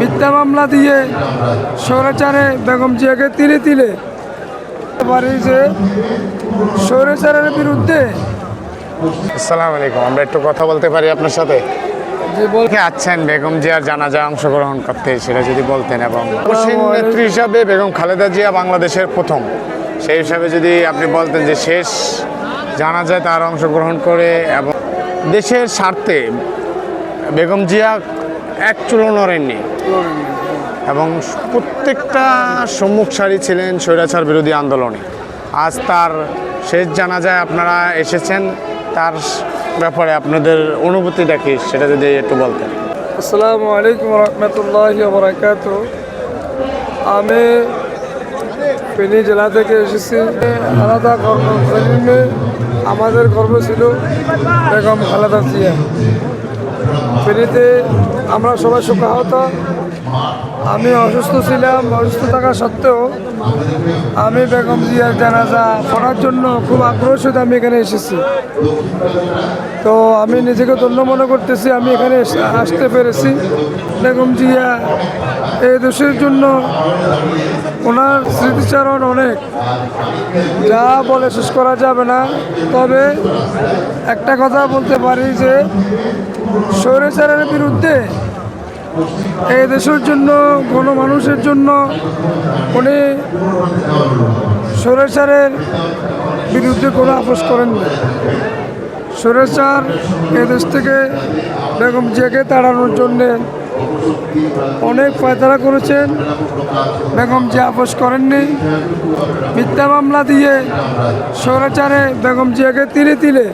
মিথ্যা মামলা দিয়ে সৌরাচারে বেগম জিয়াকে তিলে তিলে পারি যে স্বৈরাচারের বিরুদ্ধে। আসসালামু আলাইকুম আমরা একটু কথা বলতে পারি আপনার সাথে? আছেন বেগম জিয়ার জানাজা অংশগ্রহণ করতে সেটা যদি বলতেন এবং নেত্রী হিসাবে বেগম খালেদা জিয়া বাংলাদেশের প্রথম। সেই হিসাবে যদি আপনি বলতেন যে শেষ জানাজায় তার অংশগ্রহণ করে এবং দেশের স্বার্থে বেগম জিয়া এক চুলো নড়েননি। এবং প্রত্যেকটা সম্মুখ সারি ছিলেন স্বৈরাচার বিরোধী আন্দোলনে। আজ তার শেষ জানাজায় আপনারা এসেছেন তার ব্যাপারে আপনাদের অনুভূতিটা কি সেটা যদি একটু বলতেন। আসসালামু আলাইকুম রহমতুল্লাহ বরাকাত আমি ফেনী জেলা থেকে এসেছি। আলাদা কর্ম আমাদের গর্ব ছিল বেগম খালেদা জিয়া। ফেনীতে আমরা সবাই সুখাহত আমি অসুস্থ ছিলাম, অসুস্থ থাকা সত্ত্বেও আমি বেগম জিয়ার জানাজা পড়ার জন্য খুব আগ্রহ সাথে আমি এখানে এসেছি। তো আমি নিজেকে ধন্য মনে করতেছি, আমি এখানে আসতে পেরেছি। বেগম জিয়া এই দেশের জন্য ওনার স্মৃতিচারণ অনেক। যা বলে শেষ করা যাবে না। তবে একটা কথা বলতে পারি যে স্বৈরাচারের বিরুদ্ধে এই দেশের জন্য কোনো মানুষের জন্য উনি স্বৈরাচারের বিরুদ্ধে কোনো আপোষ করেননি। সুরেশার এ দেশ থেকে বেগম জিয়াকে তাড়ানোর জন্যে অনেক পায়তারা করেছেন। বেগম জিয়া আপোষ করেননি। মিথ্যা মামলা দিয়ে স্বৈরাচারে বেগম জিয়াকে তিলে তিলে